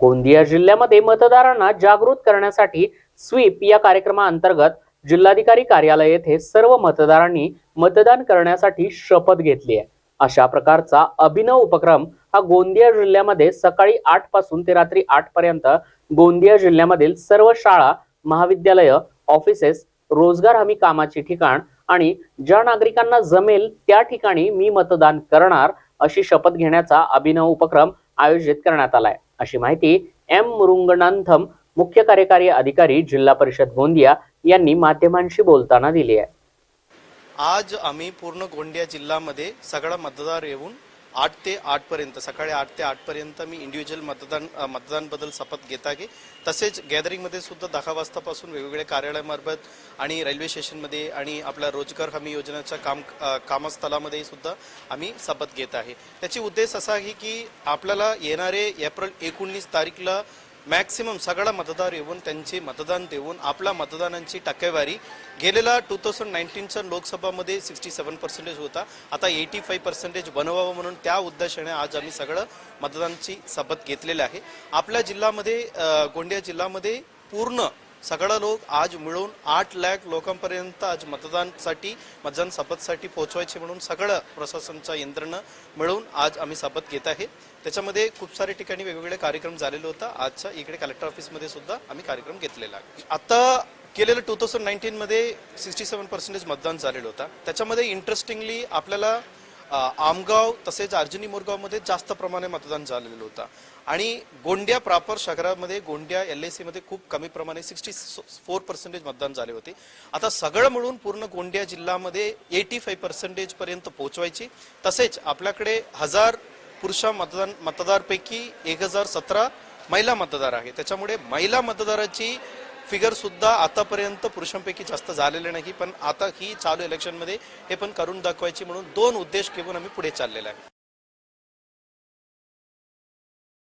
गोंदिया जिल्ह्यामध्ये मतदारांना जागृत करण्यासाठी स्वीप या कार्यक्रमाअंतर्गत जिल्हाधिकारी कार्यालय येथे सर्व मतदारांनी मतदान करण्यासाठी शपथ घेतली आहे. अशा प्रकारचा अभिनव उपक्रम हा गोंदिया जिल्ह्यामध्ये सकाळी आठपासून ते रात्री आठ पर्यंत गोंदिया जिल्ह्यामधील सर्व शाळा महाविद्यालय ऑफिसेस रोजगार हमी कामाची ठिकाण आणि ज्या नागरिकांना जमेल त्या ठिकाणी मी मतदान करणार अशी शपथ घेण्याचा अभिनव उपक्रम आयोजित करण्यात आलाय. अशी माहिती एम मुरुंगनाथम मुख्य कार्यकारी अधिकारी जिल्हा परिषद गोंदिया यांनी माध्यमांशी बोलताना दिली आहे. आज आम्ही पूर्ण गोंदिया जिल्ह्यामध्ये सगळा मतदार येऊन आठ ते आठपर्यंत सकाळी आठ ते आठपर्यंत मी इंडिव्हिज्युअल मतदान मतदानबद्दल शपथ घेत आहे तसेच गॅदरिंगमध्ये सुद्धा दहा वाजतापासून वेगवेगळ्या कार्यालयामार्फत आणि रेल्वे स्टेशनमध्ये आणि आपल्या रोजगार हमी योजनेच्या काम कामस्थलामध्ये कामस्थळामध्ये सुद्धा आम्ही शपथ घेत आहे. त्याची उद्देश असा आहे की आपल्याला येणारे एप्रिल एकोणीस तारीखला मॅक्सिमम सगळा मतदार येऊन त्यांचे मतदान देऊन आपला मतदानांची टक्केवारी गेलेला टू थाउजंड नाईन्टीनच्या लोकसभामध्ये सिक्स्टी सेवन पर्सेंटेज होता. आता एटी फाईव्ह पर्सेंटेज बनवावं म्हणून त्या उद्देशाने आज आम्ही सगळं मतदानाची शपथ घेतलेली आहे. आपल्या जिल्ह्यामध्ये गोंदिया जिल्ह्यामध्ये पूर्ण सगळं लोक आज मिळून आठ लाख लोकांपर्यंत आज मतदानसाठी मतदान शपथसाठी पोहोचवायचे म्हणून सगळं प्रशासनचा यंत्रणा मिळून आज आम्ही शपथ घेत आहे. त्याच्यामध्ये खूप सारे ठिकाणी वेगवेगळे कार्यक्रम झालेले होता. आजच्या इकडे कलेक्टर ऑफिसमध्ये सुद्धा आम्ही कार्यक्रम घेतलेला आहे. आता केलेलं टू थाउजंड नाईन्टीनमध्ये सिक्स्टी सेवन पर्सेंटेज मतदान झालेलं होता. त्याच्यामध्ये इंटरेस्टिंगली आपल्याला आमगाव तसेच अर्जुनी मोरगावमध्ये जास्त प्रमाणे मतदान झालेलं होतं. आणि गोंडिया प्रॉपर शहरामध्ये गोंडिया एल आय सीमध्ये खूप कमी प्रमाणे सिक्स्टी फोर पर्सेंटेज मतदान झाले होते. आता सगळं मिळून पूर्ण गोंडिया जिल्ह्यामध्ये एटी फाईव्ह पर्सेंटेज पर्यंत पोहोचवायची. तसेच आपल्याकडे हजार पुरुषा मतदान मतदारपैकी एक हजार सतरा महिला मतदार आहे. त्याच्यामुळे महिला मतदाराची फिगर सुद्धा आतापर्यंत पुरुषांपैकी जास्त झालेले नाही पण आता ही चालू इलेक्शनमध्ये हे पण करून दाखवायची म्हणून दोन उद्देश घेऊन आम्ही पुढे चाललेला आहे.